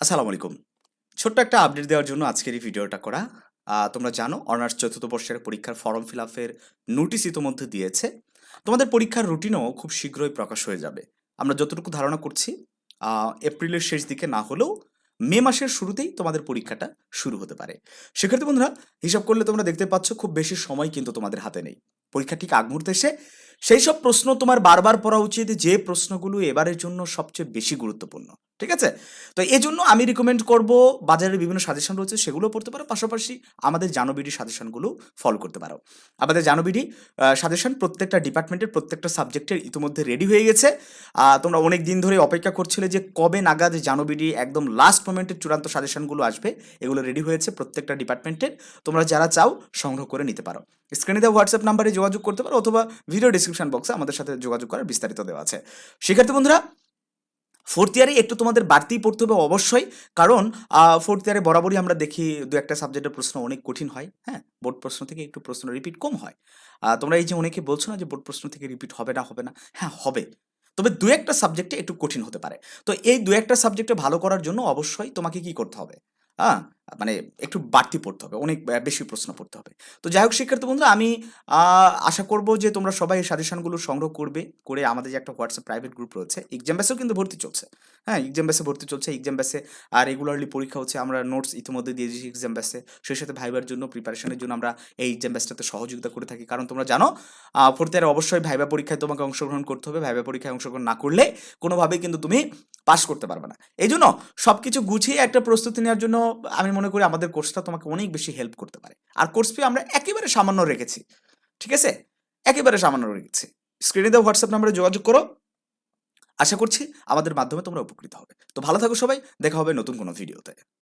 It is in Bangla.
আসসালামু আলাইকুম। ছোট্ট একটা আপডেট দেওয়ার জন্য আজকের এই ভিডিওটা করা। তোমরা জানো অনার্স চতুর্থ বর্ষের পরীক্ষার ফর্ম ফিল আপের নোটিস ইতোমধ্যে দিয়েছে। তোমাদের পরীক্ষার রুটিনও খুব শীঘ্রই প্রকাশ হয়ে যাবে। আমরা যতটুকু ধারণা করছি এপ্রিলের শেষ দিকে না হলেও মে মাসের শুরুতেই তোমাদের পরীক্ষাটা শুরু হতে পারে। সেক্ষেত্রে বন্ধুরা, হিসাব করলে তোমরা দেখতে পাচ্ছ খুব বেশি সময় কিন্তু তোমাদের হাতে নেই। পরীক্ষা ঠিক আগ মুহূর্তে এসে সেই সব প্রশ্ন তোমার বারবার পড়া উচিত যে প্রশ্নগুলো এবারের জন্য সবচেয়ে বেশি গুরুত্বপূর্ণ। ঠিক আছে? তো এই জন্য আমি রিকমেন্ড করব বাজারের বিভিন্ন সাজেশন রয়েছে, সেগুলো পড়তে পারো। পাশাপাশি আমাদের জানোবিডি সাজেশনগুলো ফলো করতে পারো। আমাদের জানোবিডি সাজেশন প্রত্যেকটা ডিপার্টমেন্টের প্রত্যেকটা সাবজেক্টের ইতিমধ্যে রেডি হয়ে গেছে। তোমরা অনেক দিন ধরে অপেক্ষা করছিলে যে কবে নাগাদ জানোবিডি একদম লাস্ট মোমেন্টের চূড়ান্ত সাজেশনগুলো আসবে। এগুলো রেডি হয়েছে প্রত্যেকটা ডিপার্টমেন্টের তোমরা যারা চাও, সংগ্রহ করে নিতে পারো। স্ক্রিনে দেওয়া হোয়াটসঅ্যাপ নাম্বারে যোগাযোগ করতে পারো, অথবা ভিডিও ডিসক্রিপশন বক্সে আমাদের সাথে যোগাযোগ করার বিস্তারিত দেওয়া আছে। শিক্ষার্থী বন্ধুরা ফোর্থ ইয়ারে একটু তোমাদের বাড়তেই পড়তে হবে অবশ্যই। কারণ ফোর্থ ইয়ারে বরাবরই আমরা দেখি দু একটা সাবজেক্টের প্রশ্ন অনেক কঠিন হয় হ্যাঁ? বোর্ড প্রশ্ন থেকে একটু প্রশ্ন রিপিট কম হয়। তোমরা এই যে অনেকে বলছো না যে বোর্ড প্রশ্ন থেকে রিপিট হবে না হবে না হ্যাঁ হবে। তবে দু একটা সাবজেক্টে একটু কঠিন হতে পারে। তো এই দু একটা সাবজেক্টে ভালো করার জন্য অবশ্যই তোমাকে কি করতে হবে? হ্যাঁ? মানে একটু বাড়তি পড়তে হবে, অনেক বেশি প্রশ্ন পড়তে হবে। তো যাই হোক, শিক্ষার্থী বন্ধুরা, আমি আশা করব যে তোমরা সবাই এই সাজেশনগুলো সংগ্রহ করবে, করে আমাদের যে একটা হোয়াটসঅ্যাপ প্রাইভেট গ্রুপ রয়েছে এক্সাম ব্যাসেও কিন্তু ভর্তি চলছে। হ্যাঁ এক্সাম ব্যাসে ভর্তি চলছে এক্সাম ব্যাসে রেগুলারলি পরীক্ষা হচ্ছে, আমরা নোটস ইতিমধ্যে দিয়ে দিয়েছি এক্সাম ব্যাসে সেই সাথে ভাইবার জন্য প্রিপারেশনের জন্য আমরা এই এক্সাম ব্যাসটাতে সহযোগিতা করে থাকি। কারণ তোমরা জানো ফোর্থ ইয়ারে অবশ্যই ভাইবা পরীক্ষায় তোমাকে অংশগ্রহণ করতে হবে। ভাইবা পরীক্ষায় অংশগ্রহণ না করলে কোনোভাবেই কিন্তু তুমি পাস করতে পারবে না। এই জন্য সব কিছু গুছিয়ে একটা প্রস্তুতি নেওয়ার জন্য আমি মনে করি আমাদের কোর্সটা তোমাকে অনেক বেশি হেল্প করতে পারে। আর কোর্স ফি আমরা একেবারে সামান্য রেখেছি। ঠিক আছে? একেবারে সামান্য রেখেছি। স্ক্রিনে দেওয়া হোয়াটসঅ্যাপ নাম্বারে যোগাযোগ করো। আশা করছি আমাদের মাধ্যমে তোমরা উপকৃত হবে। তো ভালো থাকো সবাই। দেখা হবে নতুন কোনো ভিডিওতে